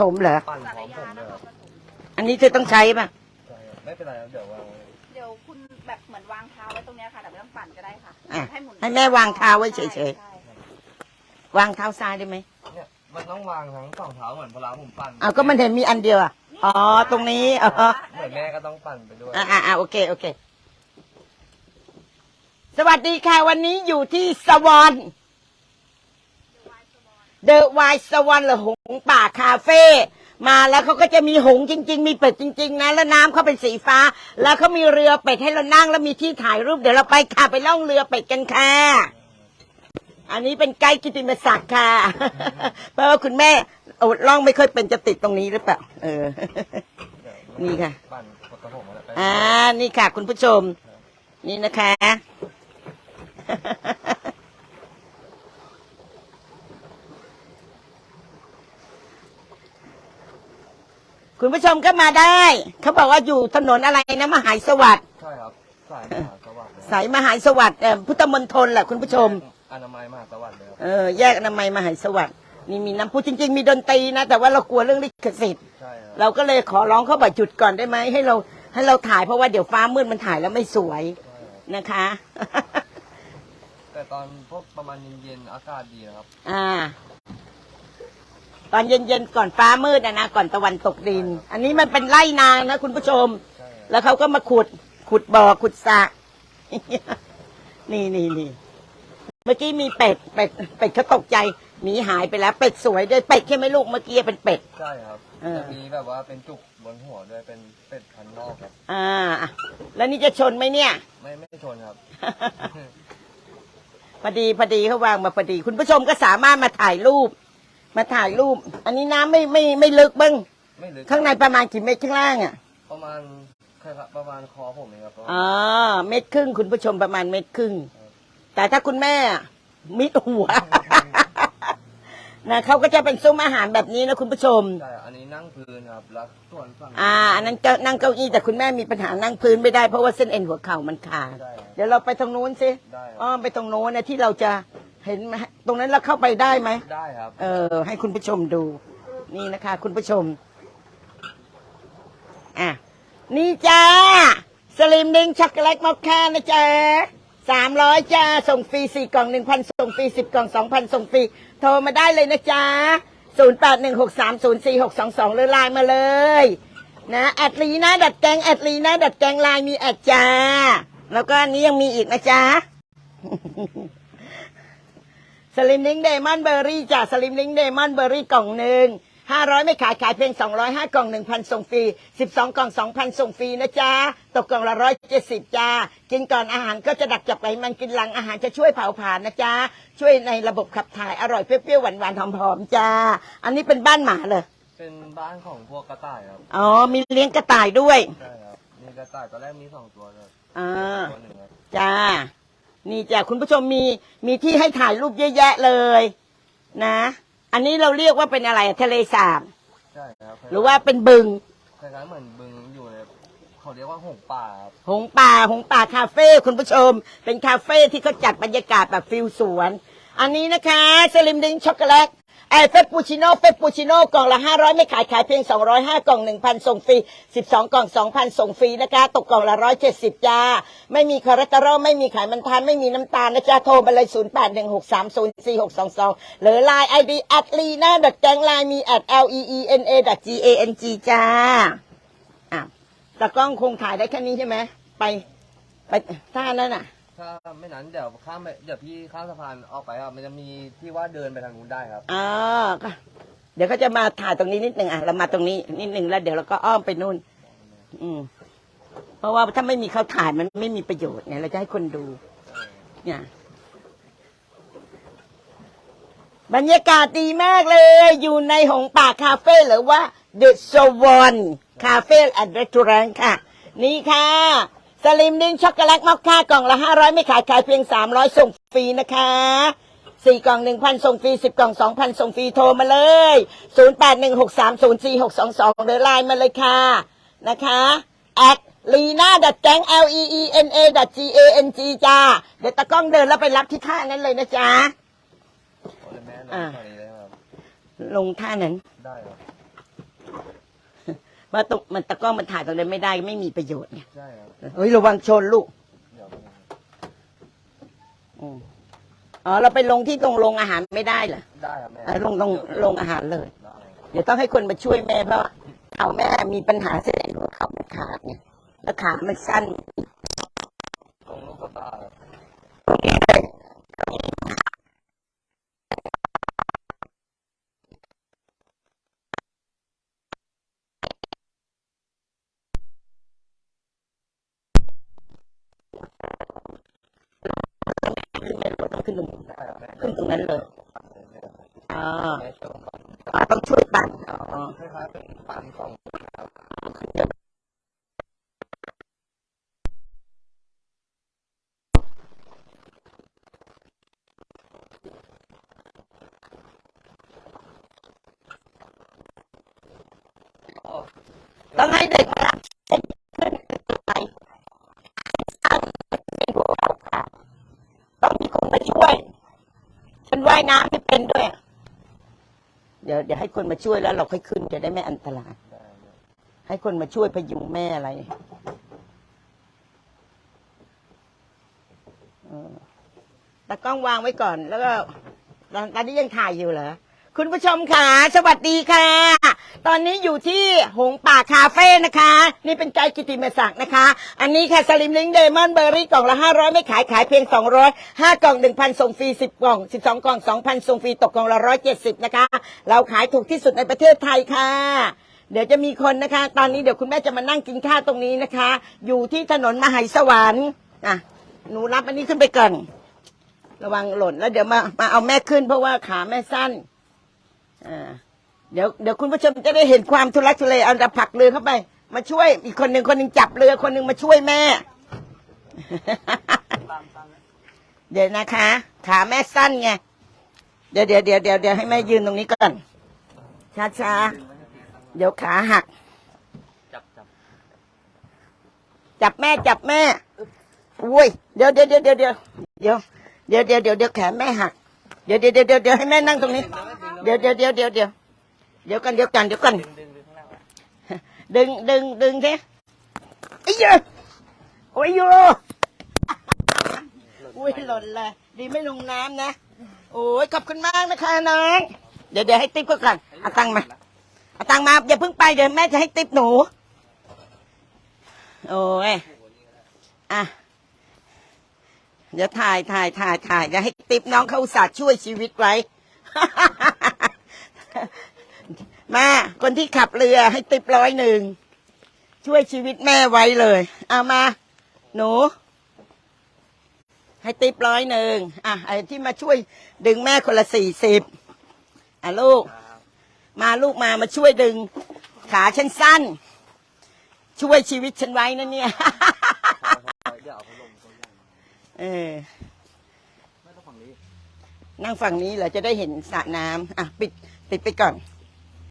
ถมเหรอ ปั่นพร้อมผมเลยครับอันนี้เธอต้องใช้ป่ะ ใช่ครับไม่เป็นไรครับเดี๋ยววางไว้เดี๋ยวคุณแบบเหมือนวางเท้าไว้ตรงเนี้ยค่ะแต่ไม่ต้องปั่นก็ได้ค่ะ อะให้หมุนให้แม่วางเท้าไว้เฉยๆ ใช่วางเท้าซ้ายได้ไหมเนี่ยมันต้องวางทั้งสองเท้าเหมือนเวลาผมปั่นเอาก็มันเห็นมีอันเดียวอะ อ๋อ ตรงนี้อ๋อเหมือนแม่ก็ต้องปั่นไปด้วยอ่าอ่าโอเค โอเค สวัสดีค่ะ วันนี้อยู่ที่สวอนเดอะไวสวอนหรือหง ส์ป่าคาเฟ่มาแล้วเขาก็จะมีหงส์จริง ๆ มีเป็ดจริง ๆ นะ แล้วน้ำเขาเป็นสีฟ้า แล้วเขามีเรือเป็ดให้เรานั่งแล้วมีที่ถ่ายรูปเดี๋ยวเราไปค่ะไปล่องเรือเป็ดกันค่ะ อันนี้เป็นไกด์กิติมศักดิ์ค่ะ เพราะว่าคุณแม่โอ้ล่องไม่ค่อยเป็นจะติดตรงนี้หรือเปล่าเออเดี๋ยวนี่ค่ะปั่นกระผมอะไรไป อ่า นี่ค่ะ คุณผู้ชม นี่นะคะ คุณผู้ชมก็มาได้ เขาบอกว่าอยู่ถนนอะไรนะมหายสวัสดิ์ใช่ครับสายมหาสวัสดิ์เลยสายมหายสวัสดิ์เอ่อพุทธมณฑลแหละคุณผู้ชม อนามัยมหาสวัสดิ์เลยครับเออแยกอนามัยมหายสวัสดิ์นี่มีน้ำพุจริง ๆ มีดนตรีนะ แต่ว่าเรากลัวเรื่องลิขสิทธิ์ใช่ครับเราก็เลยขอร้องเขาบอกหยุดก่อนได้ไหมให้เราให้เราถ่ายเพราะว่าเดี๋ยวฟ้ามืดมันถ่ายแล้วไม่สวยใช่ครับนะคะ แต่ตอนพวกประมาณเย็นๆอากาศดีนะครับ อ่า ตอนเย็นๆก่อนฟ้ามืดนะนะก่อนตะวันตกดิน อันนี้มันเป็นไร่นานะคุณผู้ชมใช่ครับแล้วเขาก็มาขุดขุดบ่อขุดสระนี่นี่นี่เมื่อกี้มีเป็ดเป็ดเป็ดเขาตกใจหนีหายไปแล้วเป็ดสวยด้วยเป็ดใช่ไหมลูกเมื่อกี้เป็นเป็ด ใช่ครับเออ จะมีแบบว่าเป็นจุกบนหัวด้วยเป็นเป็ดพันธุ์นอกครับ อ่า แล้วนี่จะชนไหมเนี่ย ไม่ไม่ชนครับ พอดีพอดีเขาวางมาพอดี คุณผู้ชมก็สามารถมาถ่ายรูป มาถ่ายรูป อันนี้น้ำไม่ไม่ไม่ลึกบ้างไม่ลึกข้างในประมาณกี่เมตรข้างล่างอะ ประมาณใช่ครับประมาณคอผมเองครับอ๋อเม็ดครึ่งคุณผู้ชมประมาณเม็ดครึ่ง แต่ถ้าคุณแม่อะมิดหัว นะเขาก็จะเป็นซุ้มอาหารแบบนี้นะคุณผู้ชม ใช่อันนี้นั่งพื้นครับแล้วส่วนฝั่งอ่าอันนั้นจะนั่งเก้าอี้แต่คุณแม่มีปัญหานั่งพื้นไม่ได้เพราะว่าเส้นเอ็นหัวเข่ามันขาดได้ครับ เดี๋ยวเราไปตรงนู้นสิได้คอ้รับอมไปตรงโน้นนะที่เราจะ เห็นไหมตรงนั้นเราเข้าไปได้ไหม ได้ครับ เออ ให้คุณผู้ชมดู นี่นะคะ คุณผู้ชม อะ นี่จ้า สลิมดิงช็อกโกแลตมอคค่านะจ๊ะสามร้อยจ้า ส่งฟรีสี่กล่องหนึ่งพันส่งฟรีสิบกล่องสองพันส่งฟรี โทรมาได้เลยนะจ๊ะศูนย์แปดหนึ่งหกสามศูนย์สี่หกสองสองหรือไลน์มาเลย นะแอดลีนะดัดแกงแอดลีนะดัดแกงไลน์มีแอดจ้า แล้วก็อันนี้ยังมีอีกนะจ๊ะ สลิมลิงเดมอนเบอร์รี่จ้ะสลิมลิงเดมอนเบอร์รี่กล่องหนึ่งห้าร้อยไม่ขายขายเพียงสองร้อยห้ากล่องหนึ่งพันส่งฟรีสิบสองกล่องสองพันส่งฟรีนะจ๊ะตกกล่องละร้อยเจ็ดสิบจ้ากินก่อนอาหารก็จะดักจับไขมันกินหลังอาหารจะช่วยเผาผลาญนะจ๊ะช่วยในระบบขับถ่ายอร่อยเปรี้ยวๆหวานๆหอมๆจ้าอันนี้เป็นบ้านหมาเลยเป็นบ้านของพวกกระต่ายครับอ๋อมีเลี้ยงกระต่ายด้วยใช่ครับมีกระต่ายตอนแรกมีสองตัวเลยอ่าตัวหนึ่งครับจ้า นี่จ้ะคุณผู้ชมมีมีที่ให้ถ่ายรูปเยอะแยะเลยนะ อันนี้เราเรียกว่าเป็นอะไรอะทะเลสาบ ใช่ครับหรือว่าเป็นบึงคล้ายๆเหมือนบึงอยู่ในเขาเรียกว่าหงส์ป่าครับหงป่าหงป่าคาเฟ่คุณผู้ชม เป็นคาเฟ่ที่เขาจัดบรรยากาศแบบฟิลสวน อันนี้นะคะสลิมดิงช็อกโกแลต ไอเฟปปูชิโน่เฟปปูชิโน่กล่องละ 500 ไม่ขายขายเพียง 205 กล่อง 1,000 ส่งฟรี 12 กล่อง 2,000 ส่งฟรีนะคะ ตกกล่องละ 170 จ้า ไม่มีคอเลสเตอรอลไม่มีไขมันทาน ไม่มีน้ำตาลนะจ๊ะ โทรไปเลย 0816304622 หรือ Line ID at lena ดัดแกง Line มี at l e e n a g a n g จ้าอะแต่กล้องคงถ่ายได้แค่นี้ใช่ไหมไป ไปท่านั้นน่ะ ถ้าไม่นั้นเดี๋ยวข้ามไปเดี๋ยวพี่ข้ามสะพานออกไปครับมันจะมีที่ว่าเดินไปทางนู้นได้ครับ อ๋อก็เดี๋ยวก็จะมาถ่ายตรงนี้นิดหนึ่งอะเรามาตรงนี้นิดหนึ่งแล้วเดี๋ยวเราก็อ้อมไปนู่น อืม เพราะว่าถ้าไม่มีเขาถ่ายมันไม่มีประโยชน์เนี่ยเราจะให้คนดู เนี่ย บรรยากาศดีมากเลย อยู่ในหงป่าคาเฟ่หรือว่า The Swan Cafe and Restaurant ค่ะ นี่ค่ะ สลิมดิ้งช็อกโกแลตมอคค่ากล่องละ500ไม่ขายขายเพียง300ส่งฟรีนะคะสี่กล่อง1,000ส่งฟรี10กล่อง2,000ส่งฟรีโทรมาเลย0816304622หรือไลน์มาเลยค่ะนะคะแอดลีน่าดัดแกง L E E N A G A N G จ้า เดี๋ยวตะกล้องเดินแล้วไปรับที่ท่านั้นเลยนะจ๊ะ โอ้ยแม่ลงอ่าตอนนี้เลยครับลงท่านั้น ได้ครับ ว่าตรงมันตะกล้องมันถ่ายตรงนั้นไม่ได้ไม่มีประโยชน์ไงใช่ครับเฮ้ยระวังชนลูกเดี๋ยวอืมอ๋อเราไปลงที่ตรงโรงอาหารไม่ได้เหรอได้ครับแม่เออลงตรงโรงอาหารเลย ได้เดี๋ยวต้องให้คนมาช่วยแม่เพราะว่าเขาแม่มีปัญหาเส้นหัวเข่ามันขาดไงแล้วขามันสั้น ขึ้นลงขึ้นตรงนั้นเลยอ๋อต้องช่วยปั่นอ๋อปั่นของต้องให้เด็กมาายน้ำไม่เป็นด้วย เดี๋ยวเดี๋ยวให้คนมาช่วยแล้วเราค่อยขึ้นจะได้ไม่อันตราย ให้คนมาช่วยพยุงแม่อะไรตากล้องวางไว้ก่อนแล้วก็ตอนตอนนี้ยังถ่ายอยู่เหรอ คุณผู้ชมค่ะ สวัสดีค่ะ ตอนนี้อยู่ที่หงป่าคาเฟ่นะคะ นี่เป็นไกด์กิติมศักดิ์นะคะ อันนี้ค่ะสลิมลิงเดมอนเบอร์รี่กล่องละ 500 ไม่ขายขายเพียง 200 5 กล่อง 1,000 ส่งฟรี 10 กล่อง 12 กล่อง 2,000 ส่งฟรีตกกล่องละ 170 นะคะ เราขายถูกที่สุดในประเทศไทยค่ะเดี๋ยวจะมีคนนะคะ ตอนนี้เดี๋ยวคุณแม่จะมานั่งกินข้าวตรงนี้นะคะ อยู่ที่ถนนมหาสวรรค์อะหนูรับอันนี้ขึ้นไปก่อน ระวังหล่นแล้วเดี๋ยวมามาเอาแม่ขึ้นเพราะว่าขาแม่สั้นอ่า เดี๋ยวเดี๋ยวคุณผู้ชมจะได้เห็นความทุลักทุเลเอาจะผลักเรือเข้าไป มาช่วยอีกคนหนึ่งคนหนึ่งจับเรือคนหนึ่งมาช่วยแม่ เดี๋ยวนะคะ ขาแม่สั้นไงเดี๋ยวเดี๋ยวเดี๋ยวเดี๋ยวเดี๋ยวให้แม่ยืนตรงนี้ก่อนช้าช้าๆเดี๋ยวขาหัก จับจับจับแม่จับแม่อุ้ยเดี๋ยวเดี๋ยวเดี๋ยวเดี๋ยวเดี๋ยวเดี๋ยวเดี๋ยวเดี๋ยวเดี๋ยวเดี๋ยวแขนแม่หักเดี๋ยวเดี๋ยวเดี๋ยวเดี๋ยวเดี๋ยวให้แม่นั่งตรงนี้ เดี๋ยวเดี๋ยวเดี๋ยวเดี๋ยวเดี๋ยวเดี๋ยวกันเดี๋ยวกันเดี๋ยวกัน ดึงดึงดึงข้างหน้าไว้ดึงดึงดึงใช่ไอ้เหี้ยโอ้ยโยอุ้ยหล่นเลยดีไม่ลงน้ำนะ โอ้ยขอบคุณมากนะคะน้องเดี๋ยวเดี๋ยวให้ติ๊บก็ก่อนเอาตังค์มาเอาตังค์มาอย่าเพิ่งไปเดี๋ยวแม่จะให้ติ๊บหนู โอ้ยอะเดี๋ยวถ่ายถ่ายถ่ายถ่ายจะให้ติ๊บน้องเขาอุตส่าห์ช่วยชีวิตไว้ มาคนที่ขับเรือให้ติบร้อยหนึ่ง ช่วยชีวิตแม่ไว้เลย เอามา หนู ให้ติบร้อยหนึ่งอะไอ้ที่มาช่วยดึงแม่คนละสี่สิบอะลูก มาลูกมามาช่วยดึง ขาฉันสั้น ช่วยชีวิตฉันไว้นะเนี่ยเดี๋ยวเอาพัดลมตัวใหญ่มาเออไม่ต้องฝั่งนี้นั่งฝั่งนี้เหรอจะได้เห็นสระน้ำอะ ปิดปิดไปก่อนเ